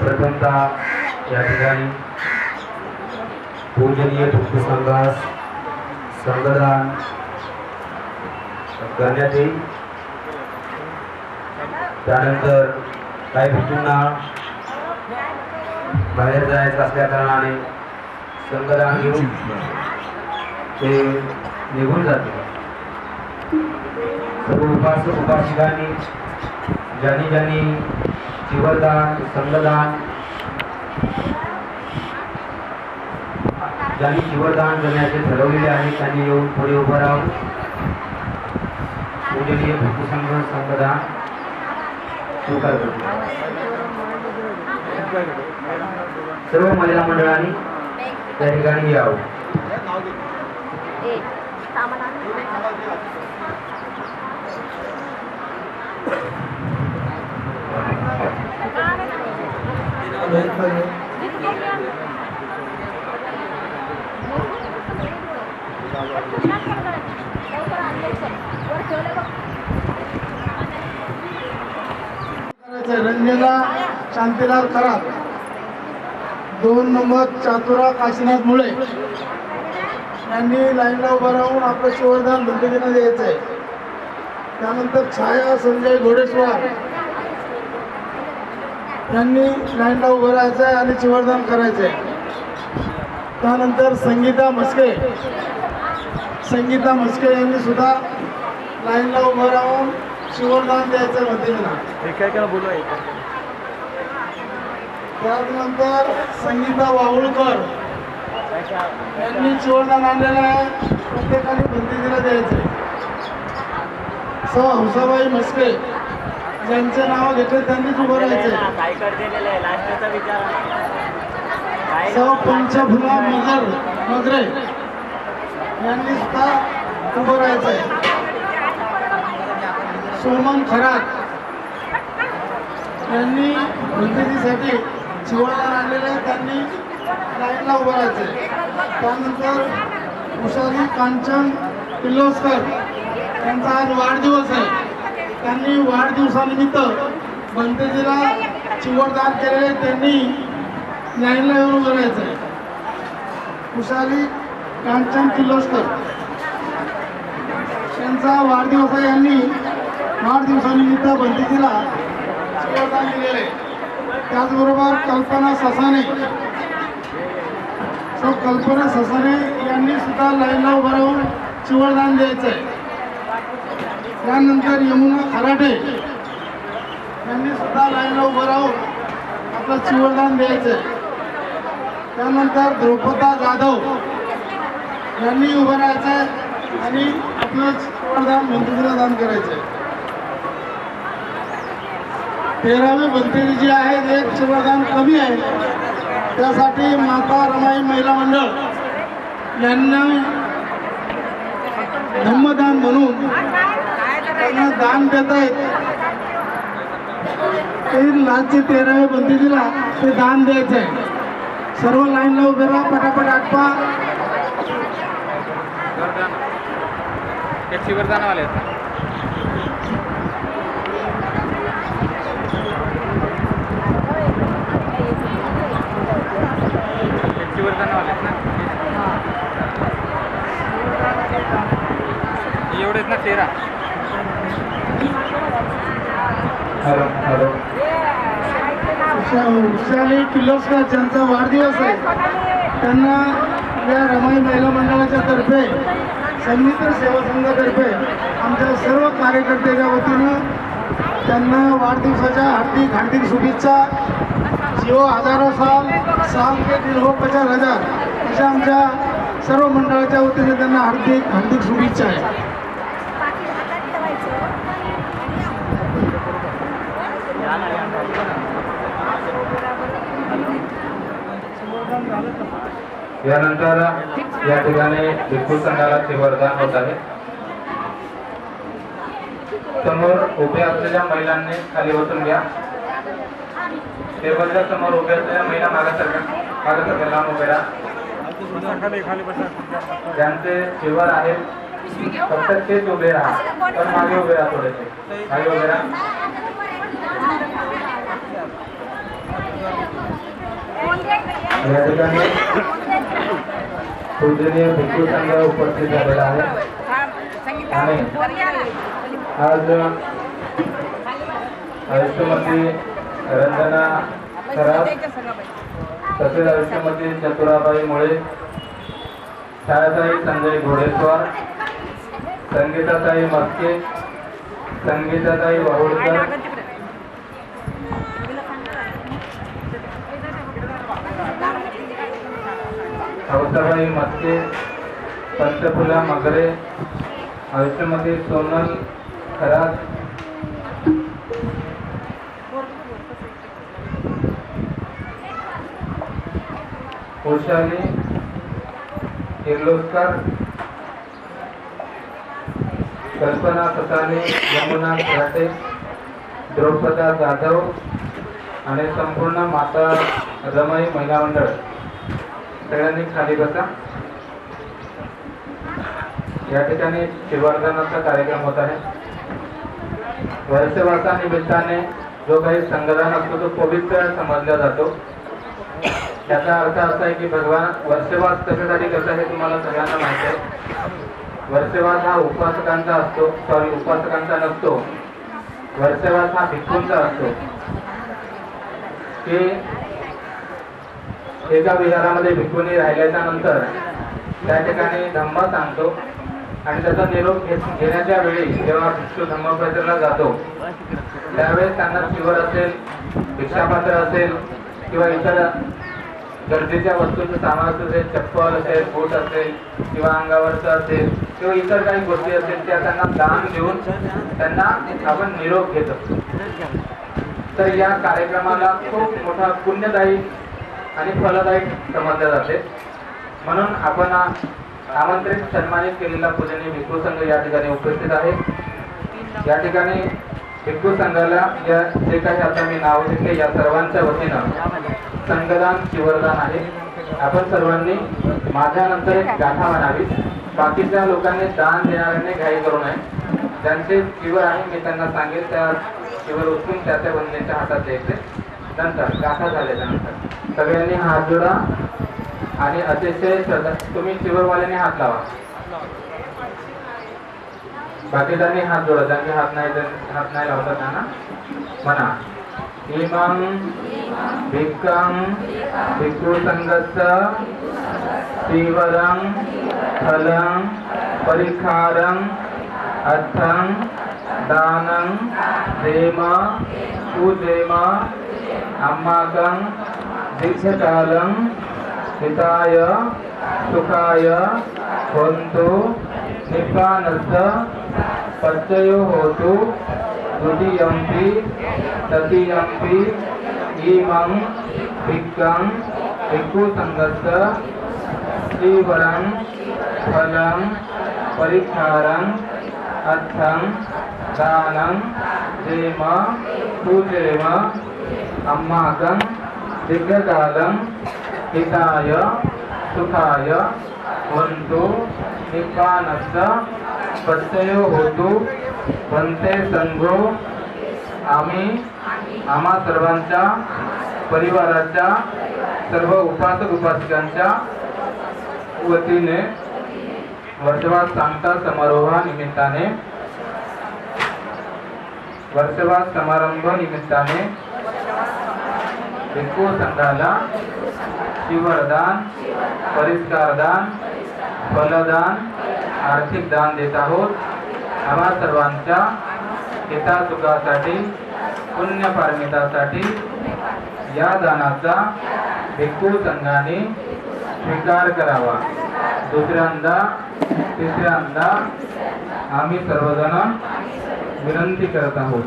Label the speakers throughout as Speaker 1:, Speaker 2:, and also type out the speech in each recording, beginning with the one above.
Speaker 1: प्रथमतः या ठिकाणी पूजनीय भक्त संघास संगदान करण्यात येईल. त्यानंतर काही व्यक्तींना बाहेर जायचं असल्या कारणाने संगदान घेऊन ते निघून जाते सर्व उपासक उपासिकांनी ज्यांनी ज्यांनी जीवदान संगदान. ज्यांनी जीवदान करण्याचे ठरवलेले आहे त्यांनी येऊन पुढे उभं राहून पूजनीय भक्तसंघ संगदान. स्वीकार करतो सर्व महिला मंडळांनी त्या ठिकाणी यावं
Speaker 2: ए सामान आण. लवकर आण, लवकर. वर ठेवलं बघ.
Speaker 3: करायचंय. रंजना शांतीलाल खरात. दोन नंबर चातुरा काशीनाथ मुळे. यांनी लाईनला उभं राहून आपलं शिवरदान बंदुकीनं द्यायचं आहे त्यानंतर छाया संजय घोडेस्वार. यांनी लाईनला उभं राहायचं आहे आणि शिवरदान करायचं आहे त्यानंतर संगीता मस्के संगीता मस्के यांनी सुद्धा लाईनला उभं राहून शिवरदान द्यायचं बंदुकीला त्यानंतर संगीता वावळकर यांनी चिवरदान आणलेलं आहे. प्रत्येकाने बंदीला द्यायचं आहे सौ. हंसाबाई मस्के ज्यांचे नाव घेतले त्यांनीच उभं राहायचं. सौ पंचफुला मगर मगरे. यांनी सुद्धा उभं राहायचं. आहे सोमन खरात. यांनी बंदिलीसाठी चिवडदान आणलेलं त्यांनी लाईनला उभं राहायचं. आहे त्यानंतर उषाली कांचन किर्लोस्कर. यांचा आज वाढदिवस आहे. त्यांनी वाढदिवसानिमित्त बनतेजीला चिवडदान केलेले त्यांनी लाईनला येऊन उभं आहे. उषाली कांचन किर्लोस्कर त्यांचा वाढदिवस आहे. यांनी वाढदिवसानिमित्त बंदीजीला चिवडदान दिलेले त्याचबरोबर कल्पना ससाने सो कल्पना ससाने यांनी सुद्धा लाईनला उभं राहून चिवडदान द्यायचं आहे. त्यानंतर यमुना खराटे यांनी सुद्धा लाईनला उभं राहून आपलं चिवडदान द्यायचं त्यानंतर द्रौपदा जाधव यांनी उभं राहायचं आहे आणि आपलं चिवडदान मंत्रीला दान करायचं आहे तेरावी बंतेरी जी आहे ते चिवडदान कमी आहे. त्यासाठी माता रमाई महिला मंडळ यांना धम्मदान म्हणून त्यांना दान देत आहेत ते लालचे तेरावे दिला ते दान द्यायचं आहे सर्व लाईनला उभे राहा पटापट आटपा
Speaker 4: शिवरदान वाले आहेत. ना शिवरदान वाले आहेत ना? एवढेच ना तेरा.
Speaker 3: विशाली किल्लोस्कर ज्यांचा वाढदिवस आहे त्यांना या रमाई महिला मंडळाच्या तर्फे संमित्र सेवा संघातर्फे आमच्या सर्व कार्यकर्त्याच्या वतीनं त्यांना वाढदिवसाच्या हार्दिक हार्दिक शुभेच्छा. जिओ हजारो साल साल के दिल हो पचास हजार. अशा आमच्या सर्व मंडळाच्या वतीने त्यांना हार्दिक हार्दिक शुभेच्छा आहे.
Speaker 1: यानंतर या ठिकाणी भिक्खू संघाला वरदान होत आहे. समोर उभे असलेल्या महिलांनी खाली बसून घ्या. टेबलच्या समोर उभे असलेल्या महिला मागासारख्या मागासारख्या लांब उभे ज्यांचे शिवर आहेत फक्त तेच उभे राहा पण मागे उभे राहा थोडेसे. मागे उभे राहा. या ठिकाणी पूजनीय भिक्खू संघ उपस्थित झालेला आहे. आणि आज आयुष्यमती रंजना सराफ तसेच आयुष्यमती चतुराबाई मुळे छायाताई संजय घोडेस्वार संगीताताई मस्के संगीताताई वाहुळकर हौसाबाई मस्के पंचफुला मगरे आयुष्यमती सोनल खरात. उषाली किर्लोस्कर कल्पना सताने यमुना खराटे द्रौपदा जाधव आणि संपूर्ण माता रमाई महिला मंडळ. सगळ्यांनी खाली बसा. या ठिकाणी शिवर्धनाचा कार्यक्रम होत आहे. वर्षवासा निमित्ताने जो काही संगदान असतो तो पवित्र समजला जातो. त्याचा अर्थ असा आहे की भगवान वर्षवास कशासाठी करतात हे तुम्हाला सगळ्यांना माहिती आहे. वर्षवास हा उपासकांचा असतो सॉरी उपासकांचा नसतो. वर्षवास हा भिक्खूंचा असतो. की एका विहारामध्ये भिक्खूंनी राहिल्याच्या नंतर त्या ठिकाणी धम्म सांगतो. आणि त्याचा निरोप घेण्याच्या वेळी जेव्हा भिक्षू धम्मप्रचारला जातो त्यावेळेस त्यांना शिवर असेल भिक्षापात्र असेल किंवा इतर गरजेच्या वस्तूंचं सामान असेल चप्पल असेल बूट असेल किंवा अंगावरचं असेल किंवा इतर काही गोष्टी असेल त्या त्यांना दान देऊन त्यांना आपण निरोप घेत. असतो तर या कार्यक्रमाला खूप मोठा पुण्यदायी आणि फलदायक समजले जाते. म्हणून आपण आमंत्रित सन्मानित केलेला पूजनीय भिक्खू संघ या ठिकाणी उपस्थित आहे. या ठिकाणी भिक्खू संघाला या जे काही आता मी नाव घेतले या सर्वांच्या वतीनं संघदान शिवरदान आहे. आपण सर्वांनी माझ्यानंतर एक गाथा म्हणावी. बाकीच्या लोकांनी दान देणाऱ्यांनी घाई करू नये. ज्यांचे शिवर आहे मी त्यांना सांगेल त्या शिवर उचलून त्या त्या बंधूंच्या हातात द्यायचे. नंतर गाथा झाल्याच्यानंतर. सगळ्यांनी हात जोडा आणि अतिशय श्रद्धा तुम्ही शिवरवाल्यांनी हात लावा. बाकीदारांनी हात जोडा ज्यांचे हात नाही हात नाही लावतात त्यांना म्हणा. इमं भिक्खं भिक्खू संघस्य तीव्रं फलं परिखारं अर्थं दानं प्रेम पूजेम अम्माकं दीर्घकालं हिताय सुखाय होन्तु निपानस्य पत्ययो होतु द्वितीयम्पि तृतीयम्पि इमं भिक्कं भिक्खुसङ्घस्य श्रीवरं फलं परिक्षारम् अर्थं दानं देम पूजेम अम्माकं दिग्गजालं हिताय सुखाय होन्तु निपानस्य प्रत्ययो होतु वंते संघो आम्ही आम्हा सर्वांच्या परिवाराच्या सर्व उपासक उपासिकांच्या वतीने वर्षवास सांगता समारोहा निमित्ताने वर्षवास समारंभ निमित्ताने भिक्खू संघाला शिवरदान परिष्कारदान फलदान आर्थिक दान देत आहोत. आम्हा सर्वांच्या हितासुखासाठी पुण्यपारमितासाठी या दानाचा भिक्खू संघाने स्वीकार करावा. दुसऱ्यांदा तिसऱ्यांदा आम्ही सर्वजण विनंती करत आहोत.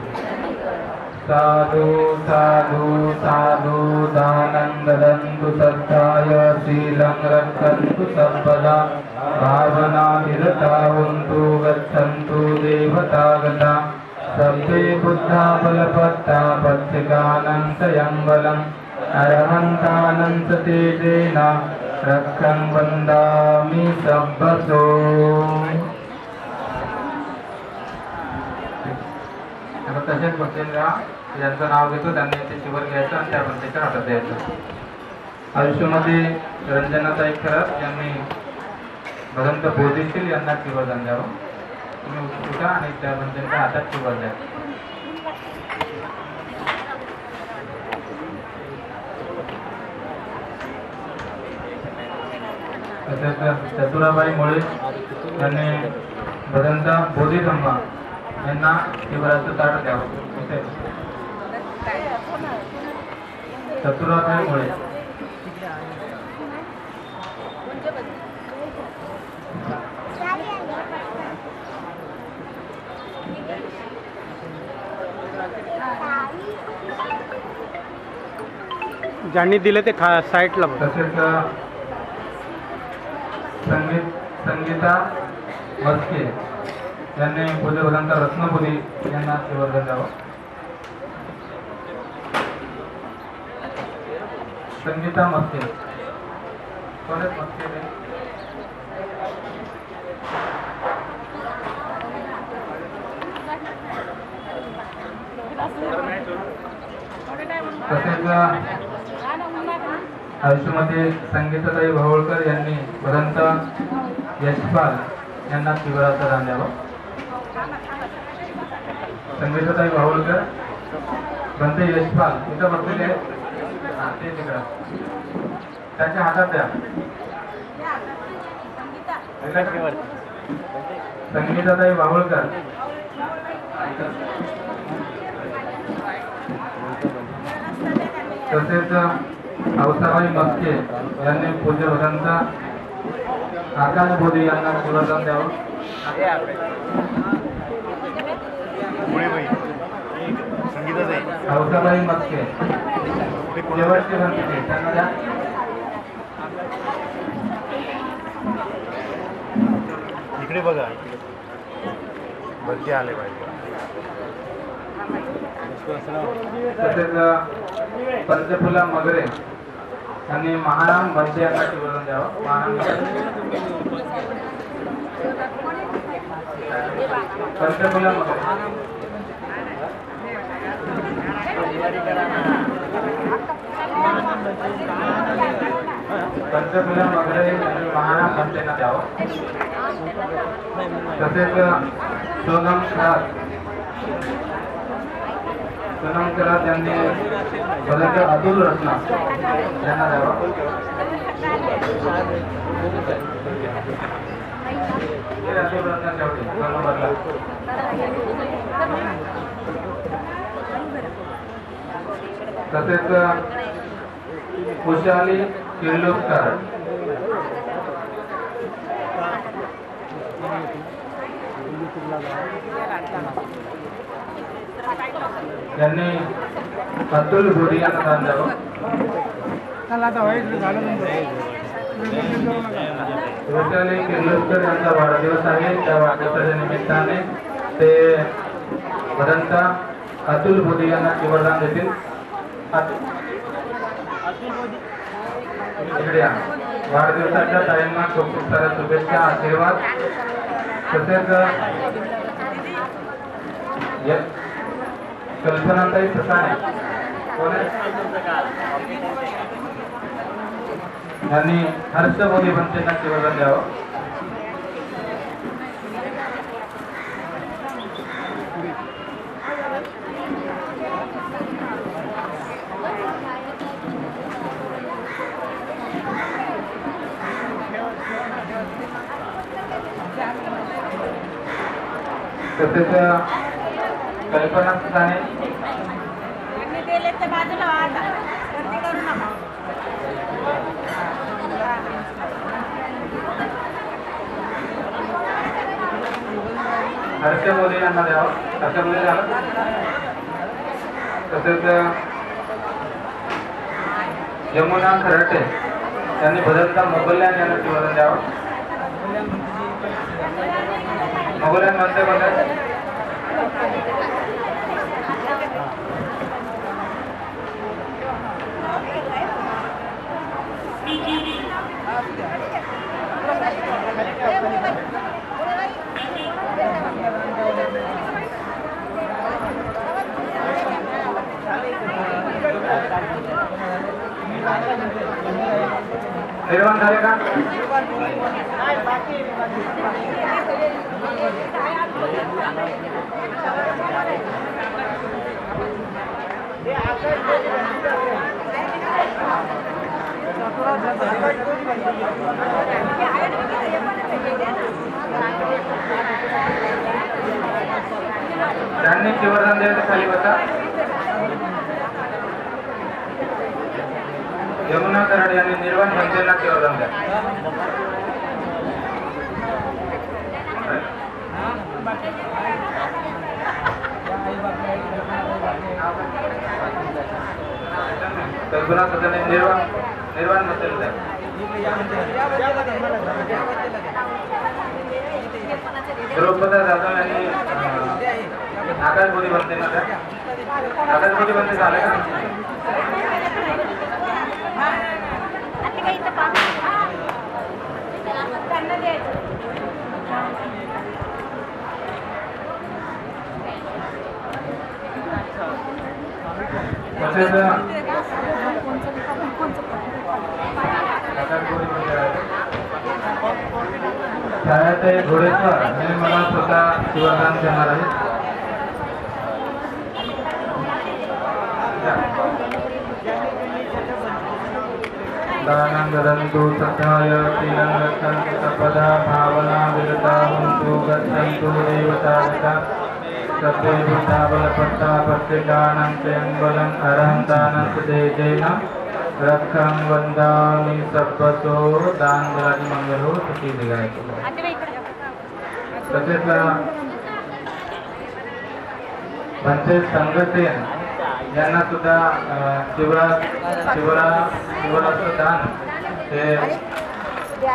Speaker 1: साधु साधु साधु दानं ददन्तु सत्ताय शीलं रक्षन्तु सर्वदा भावना निरतावन्तु गच्छन्तु देवतागता। सभ्ये बुद्धा बलपत्ता पत्रिकानन्तयं बलम् अरहन्तानन्त तेजेन रक्षं वन्दामि ज्यांचं नाव घेतो त्यांनी ते शिवर घ्यायचं आणि त्या बंदीच्या हातात द्यायचं. आयुष्यामध्ये रंजनाताई खरात यांनी भदंत बोधिशील यांना शिवरदान द्यावं तुम्ही उठा आणि त्या रंजनच्या हातात शिवर द्या. तसेच चतुराबाई मुळे यांनी भदंत बोधिसंभा यांना शिवराचं ताट द्यावं. चतुराबाई मुळे
Speaker 5: ज्यांनी दिलं ते खा साईडला बघ.
Speaker 1: तसेच संगीत संगीता मस्के यांनी भदंता रत्नपुरी यांना शिवर्धन द्यावं. संगीता मस्के. कोण मस्के तसेच आयुष्यमध्ये संगीताताई भावळकर यांनी भदंत यशपाल यांना शिवराचं दान संगीताताई भावळकर बंते यशपाल इथं बसलेले ते तिकडं. त्यांच्या हातात द्या. संगीताताई भावळकर तसेच औसाबाई मस्के यांनी पूज्य भगवंत आकाश बोधी यांना शिवदान द्यावं. औसाबाई मस्के. शेवटचे द्या.
Speaker 6: इकडे बघा. बदली आले पाहिजे.
Speaker 1: तसेच पंचफुला मगरे यांनी महाराम बंदे यांना शिवदान द्यावं. महाराम पंचफुला मगरे. पंचफुला मगरे यांनी महाराम द्यावं तसेच सोनम खरात सोनम खरात यांनी भदंत अतुल रत्ना यांना द्यावं अतुल रत्ना शेवटी दोन नंबरला तसेच खुशाली किर्लोस्कर यांनी अतुल गोरी यांना दान द्यावं. किर्लोस्कर यांचा वाढदिवस आहे. त्या वाढदिवसाच्या निमित्ताने ते भदंत अतुल बोधी यांना देतील. वाढदिवसाच्या ताईंना खूप खूप साऱ्या शुभेच्छा आशीर्वाद. तसेच य- कल्पनाताई ससाणे. आहे? यांनी हर्ष बोधी बनतेना शिवरदान द्यावं. तसेच कल्पना
Speaker 2: नका.
Speaker 1: हर्ष मोदी यांना द्यावं. हर्ष मोदी झालं तसेच यमुना खराटे यांनी भदंता मोगल्यान यांना शिवदान द्यावं. বলেন মানতে বলেন
Speaker 2: Thank you.
Speaker 1: निर्माण झाले का ज्यांनी शिवरदान द्यायचं खाली बसा यमुना कराड यांनी निर्वाण जनतेला शिवरदान द्या कल्पना सदने निर्वाण निर्वाण नसेल द्या द्रौपदा जाधव यांनी अं, बनते ना त्या बनते झाले का
Speaker 2: आता काही इथं पा त्यांना द्यायचं.
Speaker 1: तसेच आकाशबुद्धी मला स्वतः शिवरदान देणार. आहे दानं तथाय शीलं रक्षन्तु सपदा भावना विरता हुन्तु गच्छन्तु देवतारता सत्ये बुद्धाबलपत्ता पत्रिकानं चयं बलम् अरहन्तानं तेजेन रक्षं वन्दामि सब्बतो दान सुखी दिगायचं तसेच पंचायत संघसेन यांना सुद्धा शिवरा शिवरा शिवराचं दान हे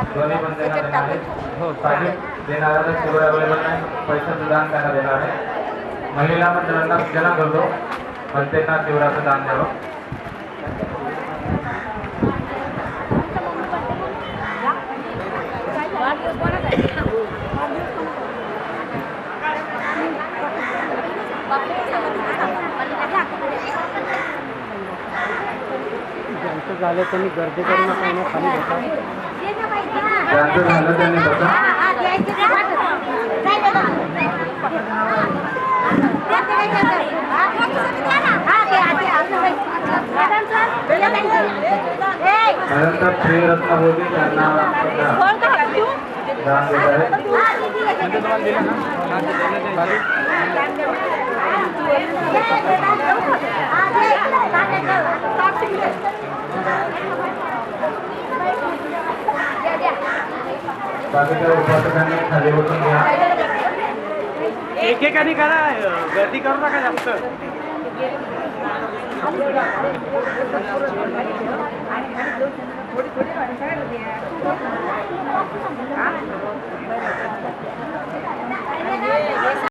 Speaker 1: दोन्ही पण देण्यात येणार आहे पाकिट देणाऱ्याला शिवर अवेलेबल नाही पैशाचं दान त्यांना देणार आहे महिला मंडळांना सूचना करतो त्यांना शिवराचं दान द्यावं
Speaker 5: ज्यांचं झालं त्यांनी गर्दी करू नका मग खाली बसा.
Speaker 1: ज्यांचं झालं त्यांनी बसा. त्यानंतर श्रीरत्न मोदी त्यांना सुद्धा दान देत आहे. बाकीच्या उपासकांनी. खाली बसून घ्या.
Speaker 5: एकेकाने करा गर्दी करू नका जास्त.
Speaker 2: थोडी